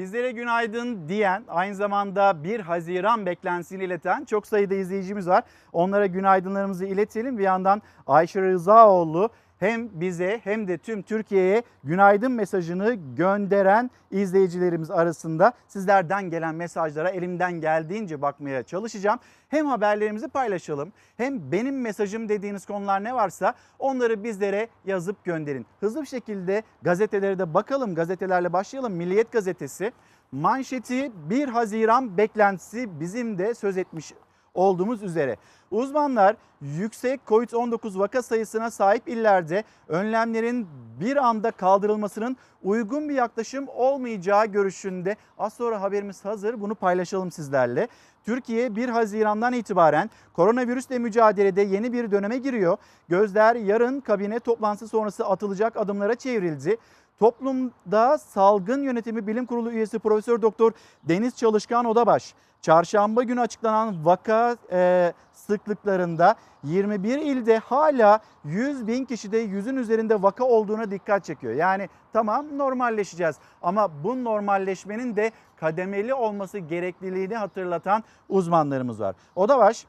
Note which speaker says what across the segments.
Speaker 1: Bizlere günaydın diyen, aynı zamanda 1 Haziran beklentisini ileten çok sayıda izleyicimiz var. Onlara günaydınlarımızı iletelim. Bir yandan Ayşe Rızaoğlu hem bize hem de tüm Türkiye'ye günaydın mesajını gönderen izleyicilerimiz arasında sizlerden gelen mesajlara elimden geldiğince bakmaya çalışacağım. Hem haberlerimizi paylaşalım hem benim mesajım dediğiniz konular ne varsa onları bizlere yazıp gönderin. Hızlı bir şekilde gazetelere de bakalım. Gazetelerle başlayalım. Milliyet gazetesi manşeti 1 Haziran beklentisi bizim de söz etmiş olduğumuz üzere. Uzmanlar yüksek COVID-19 vaka sayısına sahip illerde önlemlerin bir anda kaldırılmasının uygun bir yaklaşım olmayacağı görüşünde. Az sonra haberimiz hazır bunu paylaşalım sizlerle. Türkiye 1 Haziran'dan itibaren koronavirüsle mücadelede yeni bir döneme giriyor. Gözler yarın kabine toplantısı sonrası atılacak adımlara çevrildi. Toplumda salgın yönetimi bilim kurulu üyesi Profesör Doktor Deniz Çalışkan Odabaş çarşamba günü açıklanan vaka e, sıklıklarında 21 ilde hala 100 bin kişide 100'ün üzerinde vaka olduğuna dikkat çekiyor. Yani tamam normalleşeceğiz ama bu normalleşmenin de kademeli olması gerekliliğini hatırlatan uzmanlarımız var. Odabaş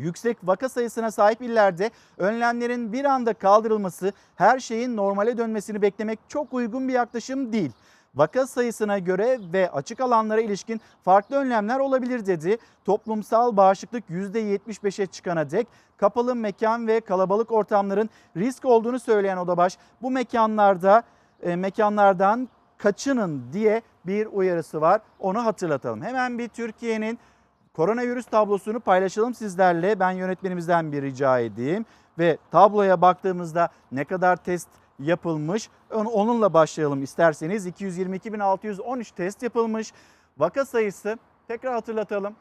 Speaker 1: Yüksek vaka sayısına sahip illerde önlemlerin bir anda kaldırılması her şeyin normale dönmesini beklemek çok uygun bir yaklaşım değil. Vaka sayısına göre ve açık alanlara ilişkin farklı önlemler olabilir dedi. Toplumsal bağışıklık %75'e çıkana dek kapalı mekan ve kalabalık ortamların risk olduğunu söyleyen Odabaş bu mekanlarda e, mekanlardan kaçının diye bir uyarısı var. Onu hatırlatalım. Hemen bir Türkiye'nin koronavirüs tablosunu paylaşalım sizlerle. Ben yönetmenimizden bir rica edeyim ve tabloya baktığımızda ne kadar test yapılmış on- onunla başlayalım isterseniz. 222.613 test yapılmış. Vaka sayısı tekrar hatırlatalım.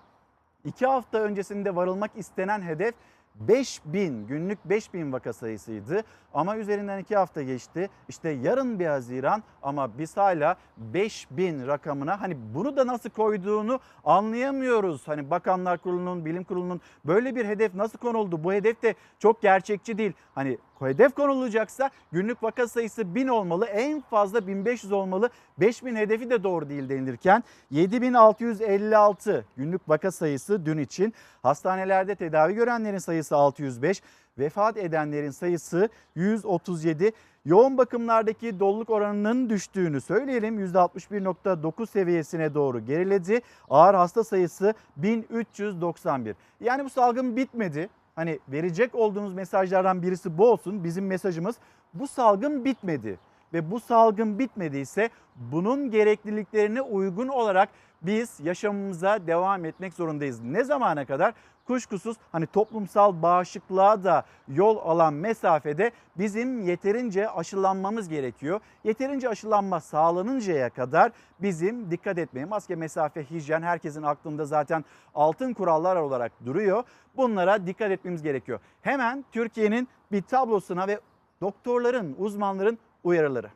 Speaker 1: 2 hafta öncesinde varılmak istenen hedef 5000 günlük 5000 vaka sayısıydı ama üzerinden 2 hafta geçti. İşte yarın bir Haziran ama biz hala 5000 rakamına hani bunu da nasıl koyduğunu anlayamıyoruz. Hani Bakanlar Kurulu'nun, Bilim Kurulu'nun böyle bir hedef nasıl konuldu? Bu hedef de çok gerçekçi değil. Hani hedef konulacaksa günlük vaka sayısı 1000 olmalı, en fazla 1500 olmalı. 5000 hedefi de doğru değil denilirken 7656 günlük vaka sayısı dün için. Hastanelerde tedavi görenlerin sayısı 605, vefat edenlerin sayısı 137. Yoğun bakımlardaki doluluk oranının düştüğünü söyleyelim. %61.9 seviyesine doğru geriledi. Ağır hasta sayısı 1391. Yani bu salgın bitmedi. Hani verecek olduğunuz mesajlardan birisi bu olsun. Bizim mesajımız bu salgın bitmedi. Ve bu salgın bitmediyse bunun gerekliliklerine uygun olarak biz yaşamımıza devam etmek zorundayız. Ne zamana kadar? Kuşkusuz hani toplumsal bağışıklığa da yol alan mesafede bizim yeterince aşılanmamız gerekiyor. Yeterince aşılanma sağlanıncaya kadar bizim dikkat etmeye maske, mesafe, hijyen herkesin aklında zaten altın kurallar olarak duruyor. Bunlara dikkat etmemiz gerekiyor. Hemen Türkiye'nin bir tablosuna ve doktorların, uzmanların uyarıları.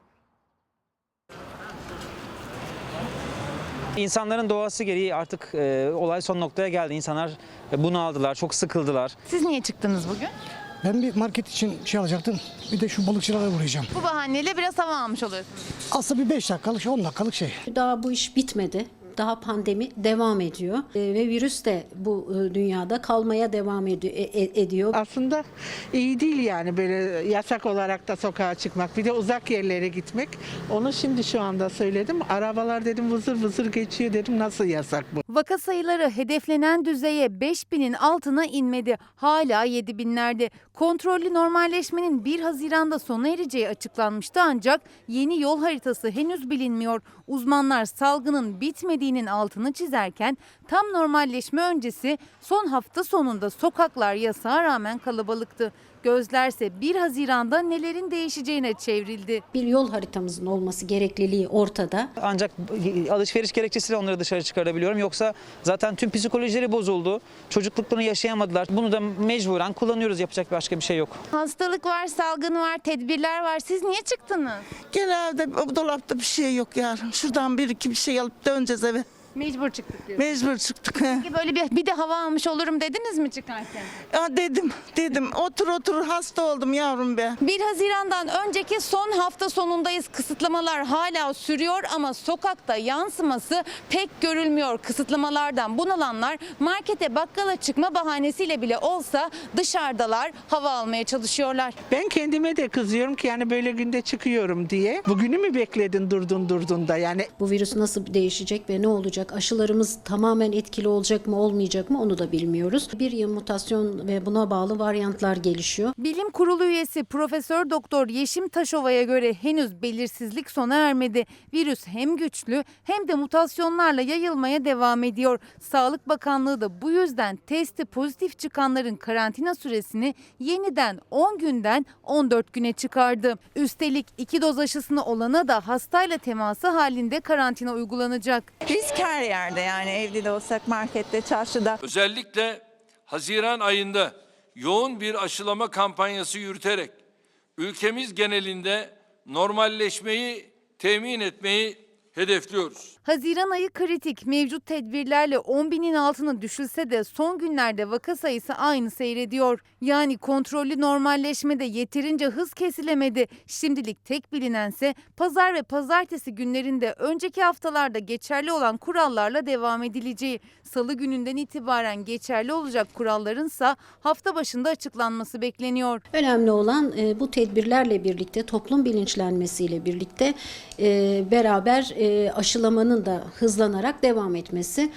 Speaker 2: İnsanların doğası gereği artık e, olay son noktaya geldi. İnsanlar bunu aldılar, çok sıkıldılar.
Speaker 3: Siz niye çıktınız bugün?
Speaker 4: Ben bir market için şey alacaktım. Bir de şu balıkçılara uğrayacağım.
Speaker 3: Bu bahaneyle biraz hava almış oluyorsunuz.
Speaker 4: Aslında bir 5 dakikalık, 10 dakikalık şey.
Speaker 5: Daha bu iş bitmedi. Daha pandemi devam ediyor Ee, ve virüs de bu e, dünyada kalmaya devam ediyor. e- ediyor.
Speaker 6: Aslında iyi değil yani böyle yasak olarak da sokağa çıkmak. Bir de uzak yerlere gitmek. Onu şimdi şu anda söyledim. Arabalar dedim vızır vızır geçiyor dedim. Nasıl yasak bu?
Speaker 3: Vaka sayıları hedeflenen düzeye 5000'in altına inmedi. Hala 7000'lerde. Kontrollü normalleşmenin 1 Haziran'da sona ereceği açıklanmıştı ancak yeni yol haritası henüz bilinmiyor. Uzmanlar salgının bitmediğinin altını çizerken tam normalleşme öncesi son hafta sonunda sokaklar yasağa rağmen kalabalıktı. Gözlerse 1 Haziran'da nelerin değişeceğine çevrildi.
Speaker 5: Bir yol haritamızın olması gerekliliği ortada.
Speaker 2: Ancak alışveriş gerekçesiyle onları dışarı çıkarabiliyorum. Yoksa zaten tüm psikolojileri bozuldu. Çocukluklarını yaşayamadılar. Bunu da mecburen kullanıyoruz. Yapacak başka bir şey yok.
Speaker 3: Hastalık var, salgın var, tedbirler var. Siz niye çıktınız?
Speaker 7: Genelde dolapta bir şey yok ya. Şuradan bir iki bir şey alıp döneceğiz eve.
Speaker 3: Mecbur çıktık diyor.
Speaker 7: Mecbur çıktık. he.
Speaker 3: Peki böyle bir, bir de hava almış olurum dediniz mi çıkarken?
Speaker 7: Ya dedim, dedim. Otur otur hasta oldum yavrum be.
Speaker 3: 1 Haziran'dan önceki son hafta sonundayız. Kısıtlamalar hala sürüyor ama sokakta yansıması pek görülmüyor. Kısıtlamalardan bunalanlar markete bakkala çıkma bahanesiyle bile olsa dışarıdalar hava almaya çalışıyorlar.
Speaker 6: Ben kendime de kızıyorum ki yani böyle günde çıkıyorum diye. Bugünü mü bekledin durdun durdun da yani
Speaker 5: Bu virüs nasıl değişecek ve ne olacak? Aşılarımız tamamen etkili olacak mı olmayacak mı onu da bilmiyoruz. Bir yıl mutasyon ve buna bağlı varyantlar gelişiyor.
Speaker 3: Bilim Kurulu üyesi Profesör Doktor Yeşim Taşova'ya göre henüz belirsizlik sona ermedi. Virüs hem güçlü hem de mutasyonlarla yayılmaya devam ediyor. Sağlık Bakanlığı da bu yüzden testi pozitif çıkanların karantina süresini yeniden 10 günden 14 güne çıkardı. Üstelik iki doz aşısını olana da hastayla teması halinde karantina uygulanacak.
Speaker 8: Risk her yerde yani evde de olsak markette, çarşıda.
Speaker 9: Özellikle Haziran ayında yoğun bir aşılama kampanyası yürüterek ülkemiz genelinde normalleşmeyi temin etmeyi hedefliyoruz.
Speaker 3: Haziran ayı kritik. Mevcut tedbirlerle 10 binin altına düşülse de son günlerde vaka sayısı aynı seyrediyor. Yani kontrollü normalleşmede yeterince hız kesilemedi. Şimdilik tek bilinense pazar ve pazartesi günlerinde önceki haftalarda geçerli olan kurallarla devam edileceği. Salı gününden itibaren geçerli olacak kurallarınsa hafta başında açıklanması bekleniyor.
Speaker 5: Önemli olan e, bu tedbirlerle birlikte toplum bilinçlenmesiyle birlikte e, beraber e, aşılamanın da hızlanarak devam etmesi.